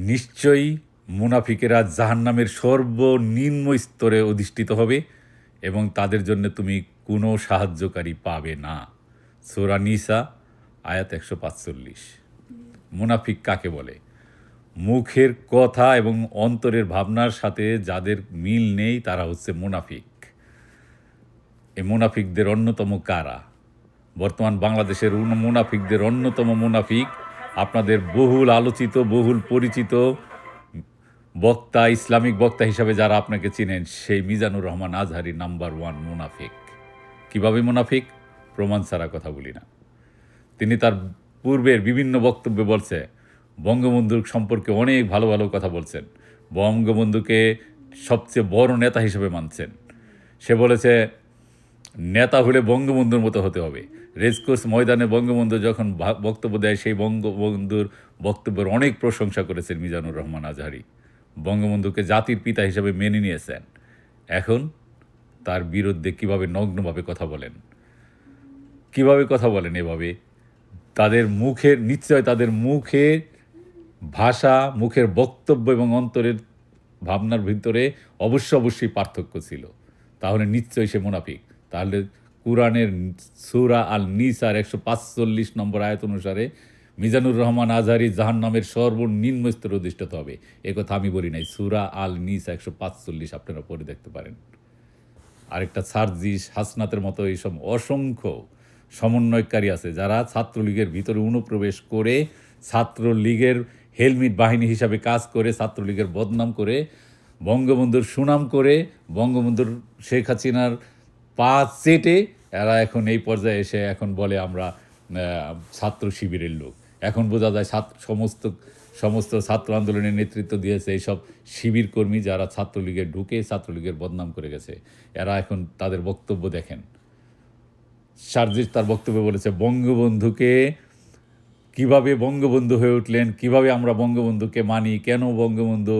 নিশ্চয়ই মুনাফিকেরা জাহান্নামের সর্বনিম্ন স্তরে অধিষ্ঠিত হবে এবং তাদের জন্য তুমি কোনো সাহায্যকারী পাবে না। সোরা নিসা, আয়াত একশো পাঁচচল্লিশ। মুনাফিক কাকে বলে? মুখের কথা এবং অন্তরের ভাবনার সাথে যাদের মিল নেই, তারা হচ্ছে মুনাফিক। এই মুনাফিকদের অন্যতম কারা? বর্তমান বাংলাদেশের মুনাফিকদের অন্যতম মুনাফিক আপনাদের বহুল আলোচিত, বহুল পরিচিত বক্তা, ইসলামিক বক্তা হিসাবে যারা আপনাকে চিনেন, সেই মিজানুর রহমান আজহারি নাম্বার ওয়ান মুনাফিক। কীভাবে মুনাফিক? প্রমাণ ছাড়া কথা বলি না। তিনি তার পূর্বের বিভিন্ন বক্তব্যে বলছে, বঙ্গবন্ধুর সম্পর্কে অনেক ভালো ভালো কথা বলছেন। বঙ্গবন্ধুকে সবচেয়ে বড় নেতা হিসেবে মানছেন। সে বলেছে, নেতা হলে বঙ্গবন্ধুর মতো হতে হবে। রেসকোর্স ময়দানে বঙ্গবন্ধু যখন বক্তব্য দেয়, সেই বঙ্গবন্ধুর বক্তব্যের অনেক প্রশংসা করেছেন মিজানুর রহমান আজহারি। বঙ্গবন্ধুকে জাতির পিতা হিসেবে মেনে নিয়েছেন। এখন তার বিরুদ্ধে কীভাবে নগ্নভাবে কথা বলেন? কীভাবে কথা বলেন এভাবে? তাদের মুখের, নিশ্চয় তাদের মুখের ভাষা, মুখের বক্তব্য এবং অন্তরের ভাবনার ভিতরে অবশ্য অবশ্যই পার্থক্য ছিল। তাহলে নিশ্চয়ই সে মুনাফিক। তাহলে কোরআনের সুরা আল নিসার একশো পাঁচচল্লিশ নম্বর আয়ত অনুসারে, মিজানুর রহমান আজহারি জাহান নামের সর্বনিম্ন স্তরে অধিষ্ঠিত হবে। কথা আমি বলি নাই। সুরা আল নিসা একশো পাঁচচল্লিশ আপনারা পড়ে দেখতে পারেন। আরেকটা সার্জিস হাসনাতের মতো এইসব অসংখ্য সমন্বয়কারী আছে যারা ছাত্রলীগের ভিতরে অনুপ্রবেশ করে ছাত্রলীগের হেলমেট বাহিনী হিসাবে কাজ করে, ছাত্রলীগের বদনাম করে, বঙ্গবন্ধুর সুনাম করে, বঙ্গবন্ধুর শেখ হাসিনার পা চেটে এরা এখন এই পর্যায়ে এসে এখন বলে আমরা ছাত্র শিবিরের লোক। এখন বোঝা যায় ছাত্র সমস্ত সমস্ত ছাত্র আন্দোলনের নেতৃত্ব দিয়েছে এইসব শিবির কর্মী যারা ছাত্রলীগে ঢুকে ছাত্রলীগের বদনাম করে গেছে। এরা এখন তাদের বক্তব্য দেখেন। সার্জিস তার বক্তব্যে বলেছে, বঙ্গবন্ধুকে কীভাবে বঙ্গবন্ধু হয়ে উঠলেন, কীভাবে আমরা বঙ্গবন্ধুকে মানি, কেন বঙ্গবন্ধু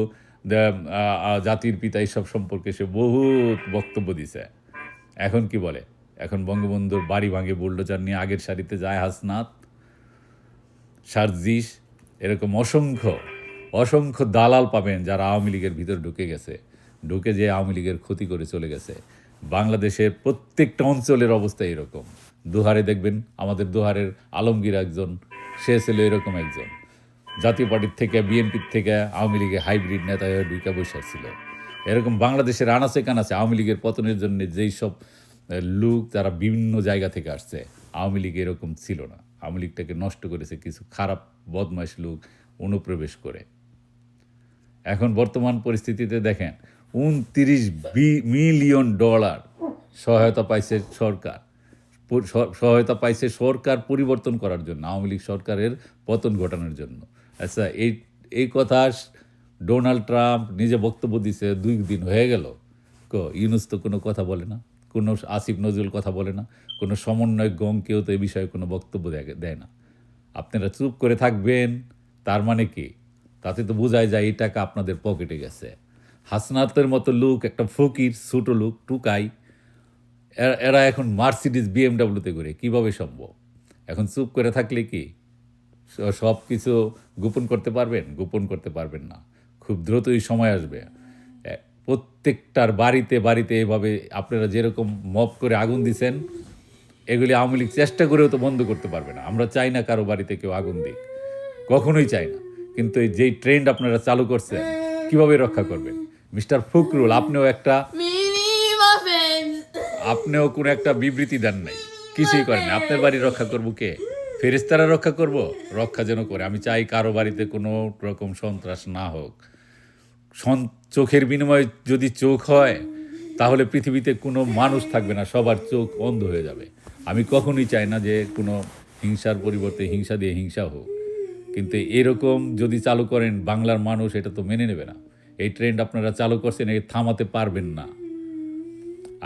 জাতির পিতা এইসব সম্পর্কে সে বহুত বক্তব্য দিছে। এখন কি বলে? এখন বঙ্গবন্ধুর বাড়ি ভাঙে বুল্ডোচার নিয়ে আগের সারিতে যায় হাসনাত। সার্জিস, এরকম অসংখ্য অসংখ্য দালাল পাবেন যারা আওয়ামী লীগের ভিতর ঢুকে গেছে। ঢুকে যে আওয়ামী লীগের ক্ষতি করে চলে গেছে। বাংলাদেশের প্রত্যেকটা অঞ্চলের অবস্থা এরকম। দুহারে দেখবেন আমাদের দুহারের আলমগীর একজন, সে ছিল এরকম একজন। জাতীয় পার্টির থেকে, বিএনপির থেকে আওয়ামী লীগের হাইব্রিড নেতা হয়ে ঢুকে বসে ছিল। এরকম বাংলাদেশের আনাচে কানাচে আওয়ামী লীগের পতনের জন্য যেই সব লোক যারা বিভিন্ন জায়গা থেকে আসছে, আওয়ামী লীগ এরকম ছিল না। আওয়ামী লীগটাকে নষ্ট করেছে কিছু খারাপ বদমাইশ লোক অনুপ্রবেশ করে। এখন বর্তমান পরিস্থিতিতে দেখেন, উনত্রিশ মিলিয়ন ডলার সহায়তা পাইছে সরকার। সহায়তা পাইছে সরকার পরিবর্তন করার জন্য, আওয়ামী লীগ সরকারের পতন ঘটানোর জন্য। আচ্ছা এই এই কথা ডোনাল্ড ট্রাম্প নিজে বক্তব্য দিছে, দুই দিন হয়ে গেল। ক, ইউনুস তো কোনো কথা বলে না, কোনো আসিফ নজরুল কথা বলে না, কোনো সমন্বয় গং কেউ তো এই বিষয়ে কোনো বক্তব্য দেয়- না। আপনারা চুপ করে থাকবেন, তার মানে কি? তাতে তো বোঝায় যায় এই টাকা আপনাদের পকেটে গেছে। হাসনাতের মতো লুক, একটা ফকির, ছোটো লুক, টুকাই এরা এখন মার্সিডিস বিএমডাব্লিউতে করে, কীভাবে সম্ভব? এখন চুপ করে থাকলে কি? সব কিছু গোপন করতে পারবেন? গোপন করতে পারবেন না। খুব দ্রুতই সময় আসবে। প্রত্যেকটার বাড়িতে বাড়িতে এভাবে আপনারা যেরকম মপ করে আগুন দিছেন এগুলি আওয়ামী লীগ চেষ্টা করেও তো বন্ধ করতে পারবে না। আমরা চাই না কারও বাড়িতে কেউ আগুন দিক। কখনোই চাই না। কিন্তু এই যেই ট্রেন্ড আপনারা চালু করছেন কীভাবে রক্ষা করবেন? মিস্টার ফখরুল আপনিও একটা আপনিও কোনো একটা বিবৃতি দেন নাই। কিছুই করেন। আপনার বাড়ি রক্ষা করব কে? ফেরেস্তারা রক্ষা করব? রক্ষা যেন করে। আমি চাই কারও বাড়িতে কোনো রকম সন্ত্রাস না হোক। চোখের বিনিময়ে যদি চোখ হয়, তাহলে পৃথিবীতে কোনো মানুষ থাকবে না, সবার চোখ অন্ধ হয়ে যাবে। আমি কখনোই চাই না যে কোনো হিংসার পরিবর্তে হিংসা দিয়ে হিংসা হোক। কিন্তু এরকম যদি চালু করেন বাংলার মানুষ, এটা তো মেনে নেবে না। এই ট্রেন্ড আপনারা চালু করছেন এই থামাতে পারবেন না।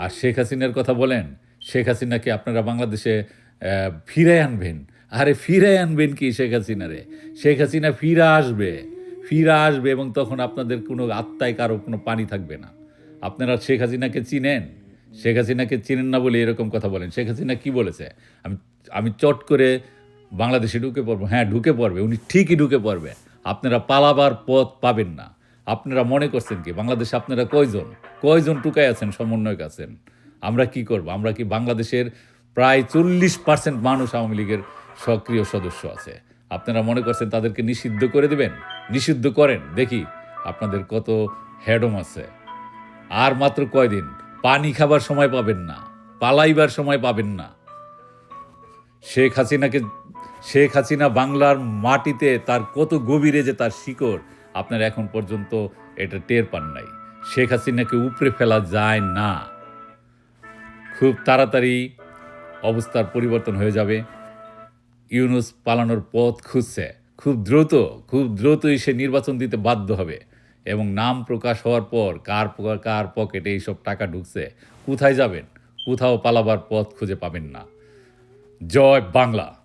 আর শেখ হাসিনার কথা বলেন, শেখ হাসিনাকে আপনারা বাংলাদেশে ফিরে আনবেন। আরে ফিরে আনবেন কি শেখ হাসিনা রে? শেখ হাসিনা ফিরে আসবে ফিরে আসবে এবং তখন আপনাদের কোনো আত্মায় কারও কোনো পানি থাকবে না। আপনারা শেখ হাসিনাকে চিনেন? শেখ হাসিনাকে চিনেন না বলে এরকম কথা বলেন। শেখ হাসিনা কি বলেছে? আমি আমি চট করে বাংলাদেশে ঢুকে পড়ব। হ্যাঁ ঢুকে পড়বে, উনি ঠিকই ঢুকে পড়বে। আপনারা পালাবার পথ পাবেন না। আপনারা মনে করছেন কি, বাংলাদেশে আপনারা কয়জন? কয়জন টুকাই আছেন, সমন্বয়ক আছেন? আমরা কি করব? আমরা কি বাংলাদেশের প্রায় চল্লিশ পার্সেন্ট মানুষ আওয়ামী লীগের সক্রিয় সদস্য আছে। আপনারা মনে করছেন তাদেরকে নিষিদ্ধ করে দেবেন? নিষিদ্ধ করেন। দেখি, আপনাদের কত হ্যাডম আছে। আর মাত্র কয়দিন? পানি খাবার সময় পাবেন না। পালাইবার সময় পাবেন না। শেখ হাসিনাকে শেখ হাসিনা বাংলার মাটিতে তার কত গভীরে যে তার শিকড়, আপনারা এখন পর্যন্ত এটা টের পান নাই। শেখ হাসিনাকে উপড়ে ফেলা যায় না। খুব তাড়াতাড়ি অবস্থার পরিবর্তন হয়ে যাবে। ইউনুস পালানোর পথ খুঁজছে। খুব দ্রুত, খুব দ্রুতই সে নির্বাচন দিতে বাধ্য হবে এবং নাম প্রকাশ হওয়ার পর কার কার পকেটে এইসব টাকা ঢুকছে, কোথায় যাবেন? কোথাও পালাবার পথ খুঁজে পাবেন না। জয় বাংলা।